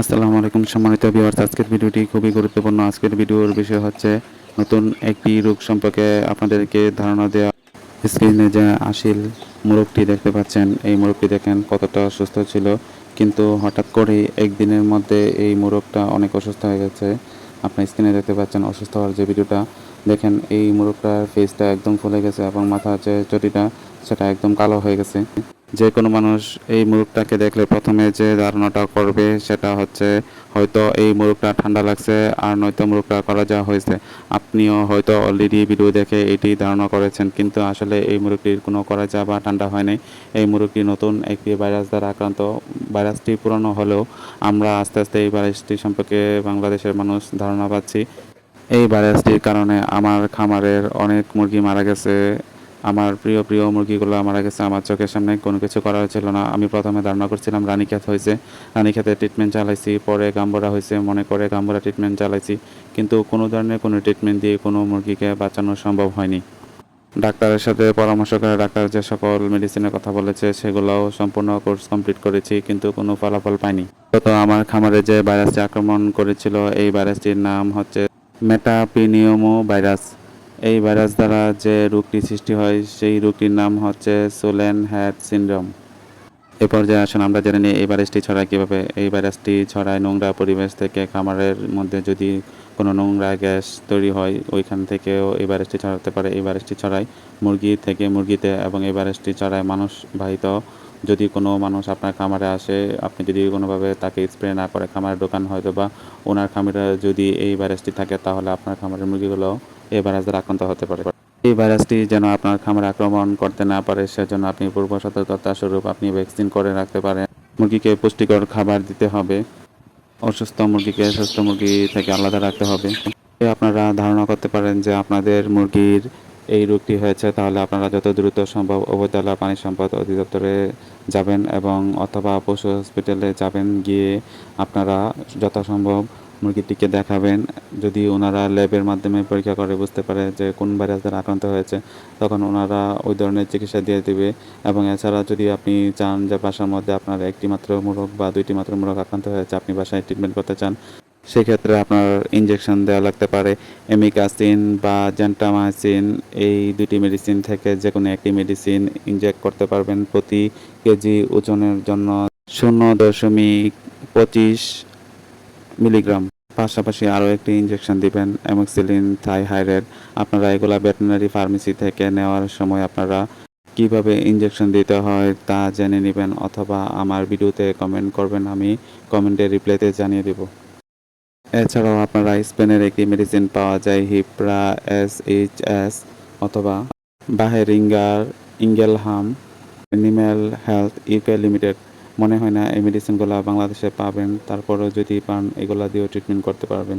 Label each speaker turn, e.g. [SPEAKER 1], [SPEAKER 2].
[SPEAKER 1] আসসালামু আলাইকুম সম্মানিত ভিউয়ার্স আজকের ভিডিওটি খুবই গুরুত্বপূর্ণ। আজকের ভিডিওর বিষয় হচ্ছে নতুন একটি রোগ সম্পর্কে আপনাদেরকে ধারণা দেওয়া। স্ক্রিনে যে আসিল মোরগটি দেখতে পাচ্ছেন, এই মোরগটি দেখেন কতটা সুস্থ ছিল। কিন্তু হঠাৎ করেই একদিনের মধ্যে এই মোরগটা অনেক অসুস্থ হয়ে গেছে। আপনার স্ক্রিনে দেখতে পাচ্ছেন অসুস্থ হওয়ার যে ভিডিওটা। দেখেন এই মোরগটার ফেসটা একদম ফুলে গেছে এবং মাথার যে চটিটা, সেটা একদম কালো হয়ে গেছে। যে কোনো মানুষ এই মুরগটাকে দেখলে প্রথমে যে ধারণাটা করবে সেটা হচ্ছে, হয়তো এই মুরগটা ঠান্ডা লাগছে আর নয়তো মুরগটা করা যাওয়া হয়েছে। আপনিও হয়তো অলরেডি ভিডিও দেখে এটি ধারণা করেছেন, কিন্তু আসলে এই মুরগটির কোনো করা যা বা ঠান্ডা হয়নি এই মুরগটি নতুন একটি ভাইরাস দ্বারা আক্রান্ত। ভাইরাসটি পুরনো হলেও আমরা আস্তে আস্তে এই ভাইরাসটি সম্পর্কে বাংলাদেশের মানুষ ধারণা পাচ্ছি। এই ভাইরাসটির কারণে আমার খামারের অনেক মুরগি মারা গেছে। আমার প্রিয় প্রিয় মুরগিগুলো মারা গেছে আমার চোখের সামনে। কোনো কিছু করা হয়েছিল না। আমি প্রথমে ধারণা করছিলাম রানীক্ষেত হয়েছে। রানীক্ষেতে ট্রিটমেন্ট চালাইছি, পরে গাম্বরা হয়েছে, মনে করে গাম্বরা ট্রিটমেন্ট চালাইছি। কিন্তু কোনো ধরনের কোনো ট্রিটমেন্ট দিয়ে কোনো মুরগিকে বাঁচানো সম্ভব হয়নি। ডাক্তারের সাথে পরামর্শ করে ডাক্তার যে সকল মেডিসিনের কথা বলেছে, সেগুলোও সম্পূর্ণ কোর্স কমপ্লিট করেছি, কিন্তু কোনো ফলাফল পাইনি। তো আমার খামারে যে ভাইরাসটি আক্রমণ করেছিল, এই ভাইরাসটির নাম হচ্ছে মেটাপিনিয়মো ভাইরাস এই ভাইরাস দ্বারা যে রোগটি সৃষ্টি হয়, সেই রোগটির নাম হচ্ছে সোলেন হ্যাড সিনড্রোম। এ পর্যায়ে আসুন, আমরা জেনে নিই এই ভাইরাসটি ছড়ায় কীভাবে। এই ভাইরাসটি ছড়ায় নোংরা পরিবেশ থেকে, খামারের মধ্যে যদি কোনো নোংরা গ্যাস তৈরি হয়, ওইখান থেকেও এই ভাইরাসটি ছড়াতে পারে। এই ভাইরাসটি ছড়ায় মুরগি থেকে মুরগিতে এবং এই ভাইরাসটি ছড়ায় মানুষ বাহিত যদি কোনো মানুষ আপনার খামারে আসে, আপনি যদি কোনোভাবে তাকে স্প্রে না করে খামারে দোকান হয়তো বা ওনার খামারে যদি এই ভাইরাসটি থাকে, তাহলে আপনার খামারের মুরগিগুলো এই ভাইরাস দ্বারা আক্রান্ত হতে পারে। এই ভাইরাসটি যেন আপনার খামারে আক্রমণ করতে না পারে, সেজন্য আপনি পূর্ব সতর্কতা স্বরূপ আপনি ভ্যাকসিন করে রাখতে পারেন। মুরগিকে পুষ্টিকর খাবার দিতে হবে। অসুস্থ মুরগিকে সুস্থ মুরগি থেকে আলাদা রাখতে হবে। আপনারা ধারণা করতে পারেন যে আপনাদের মুরগির এই রোগটি হয়েছে, তাহলে আপনারা যত দ্রুত সম্ভব উপজেলা পানি সম্পদ অধিদপ্তরে যাবেন এবং অথবা পশু হসপিটালে যাবেন। গিয়ে আপনারা যথাসম্ভব মুরগিটিকে দেখাবেন। যদি ওনারা ল্যাবের মাধ্যমে পরীক্ষা করে বুঝতে পারে যে কোন ভাইরাস দ্বারা আক্রান্ত হয়েছে, তখন ওনারা ওই ধরনের চিকিৎসা দিয়ে দিবে। এবং এছাড়া যদি আপনি চান যে বাসার মধ্যে আপনার একটি মাত্র মোরগ বা দুইটি মাত্র মোরগ আক্রান্ত হয়েছে, আপনি বাসায় ট্রিটমেন্ট করতে চান, সেক্ষেত্রে আপনার ইঞ্জেকশন দেওয়া লাগতে পারে। এমিকাসিন বা জেন্টামাইসিন এই দুটি মেডিসিন থেকে যে কোনো একটি মেডিসিন ইনজেক্ট করতে পারবেন প্রতি কেজি ওজনের জন্য। শূন্য দশমিক পঁচিশ মিলিগ্রাম। পাশাপাশি আরও একটি ইনজেকশন দিবেন অ্যামক্সিলিন থাইহাইড্রেট আপনারা এগুলা ভেটেনারি ফার্মেসি থেকে নেওয়ার সময় আপনারা কীভাবে ইনজেকশন দিতে হয় তা জেনে নেবেন অথবা আমার ভিডিওতে কমেন্ট করবেন, আমি কমেন্টে রিপ্লাইতে জানিয়ে দেব। এছাড়াও আপনারা স্পেনের একটি মেডিসিন পাওয়া যায়, হিপ্রা, এস এইচ এস অথবা Boehringer Ingelheim animal health UK limited. মনে হয় না, এই মেডিসিনগুলো বাংলাদেশে পাবেন। তারপরেও যদি পান, এগুলা দিয়েও ট্রিটমেন্ট করতে পারবেন।